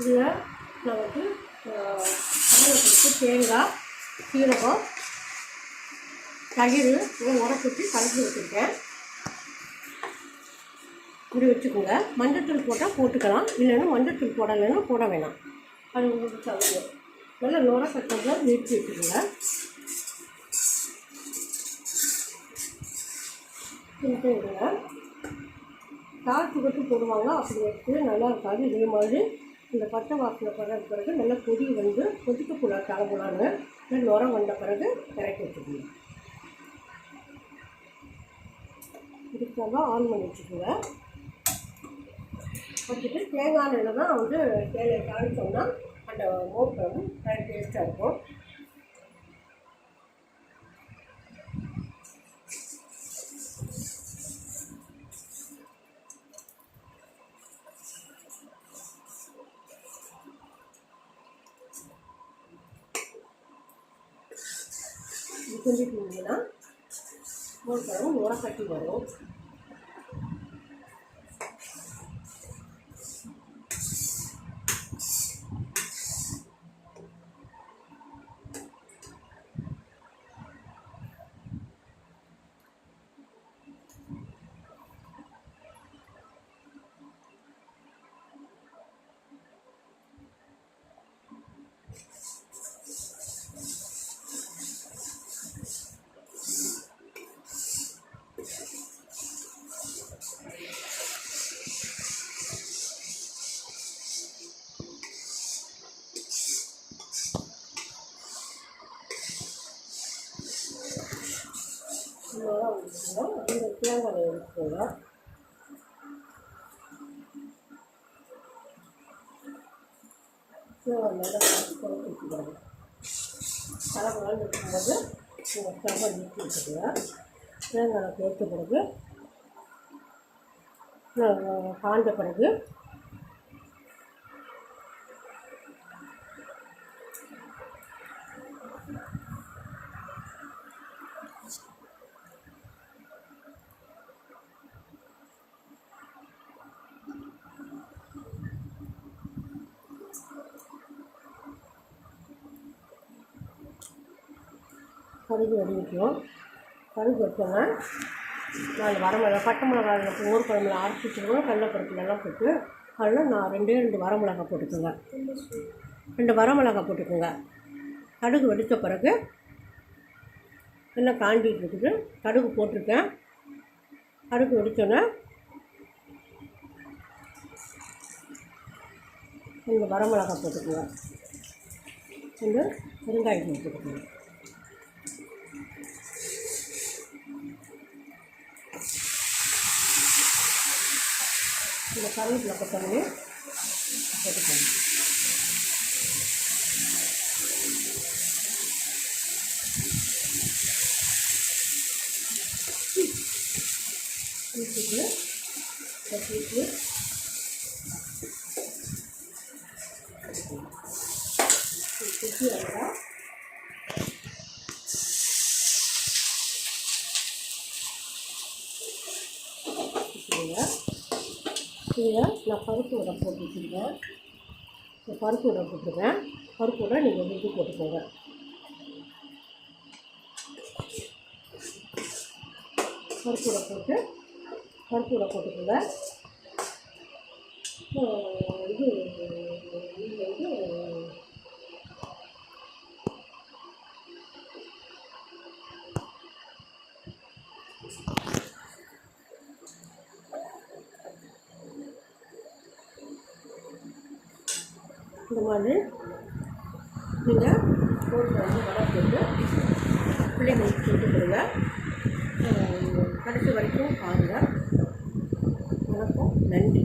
இதில் நான் வந்து கடலைப்பருப்பு தேங்காய் சீரகம் தயிர் இதை உடச்சிட்டு கலக்கி வச்சுருக்கேன். இப்படி வச்சுக்கோங்க. மஞ்சத்தூள் போட்டால் போட்டுக்கலாம். இல்லைன்னா மஞ்சத்தூள் போடலைன்னா போட வேணாம் அது உங்களுக்கு சௌகரியம் நல்லா நுர கட்டத்தில் நிறுத்தி வச்சுக்கோங்க. நிறுத்தி விடுங்க தாழ்த்து கட்டு போடுவாங்க. அப்படி வச்சு நல்லா இருக்காது. இதே மாதிரி இந்த பட்டை வாசனை படம் பிறகு நல்லா கொதி வந்து கொதிக்கக்கூடாது தலைமுலான்னு நுரம் வந்த பிறகு இறக்கி வச்சுக்கணும். இதுக்காக ஆன் பண்ணி வச்சுக்கோங்க. வச்சுட்டு தேங்காய் எண்ணெய் தான் வந்து தேங்காய் தாளித்தோம்னா அந்த மோப்பை வந்து டேஸ்ட்டாக இருக்கும். இது கிண்டிட்டீங்கன்னா மோப்பை உரக்கட்டி வரும். நல்லா வந்துருக்கோம் இந்த தேங்காய் எடுத்துக்கோங்க தேங்காய் நல்லா குழம்பு வச்சுக்கோங்க தலைமுறை இருக்கும்போது உங்கள் தேங்காய் நீக்கி வச்சுக்கோங்க தேங்காய் சேர்த்த பிறகு காய்ந்த பிறகு கடுகு வெடி வைக்கணும் கடுகு வச்சோன்னா நாலு வரமிளகா பட்டை மிளகாய் ஊர் குழம்புல அரைச்சி வச்சுருக்கோம் கடலைப்பருப்புலலாம் போட்டு அதில் நான் ரெண்டே ரெண்டு வரமிளகா போட்டுக்கோங்க. ரெண்டு வரமிளகா போட்டுக்கோங்க. கடுகு வெடித்த பிறகு எல்லாம் காண்டிகிட்டு இருக்குது. கடுகு போட்டிருக்கேன். கடுகு வெடித்தோன்னே ரெண்டு வரமிளகா போட்டுக்கோங்க. ரெண்டு பெருங்காயம் போட்டுக்கோங்க. இந்த கருவேப்பிலை கொத்தமல்லி போட்டுக்கோங்க ஊற்றிட்டு கட்டிட்டு குட்டி அழகா வச்சுக்கோங்க இதில் நான் பருப்பு வடை போட்டு வச்சுருக்கேன். இந்த பருப்பு வடை போட்டுருக்கேன். பருப்பு வடை நீங்கள் வந்து போட்டுக்கோங்க. பருப்பு வடை போட்டு பருப்பு வடை போட்டுக்கோங்க. இது இது வந்து இந்த மாதிரி நீங்கள் போட்டு வந்து வர போட்டு பிள்ளைங்களுக்கு சொல்லிட்டு கொடுங்க கடைசி வரைக்கும் பாருங்கள் வணக்கம். நன்றி.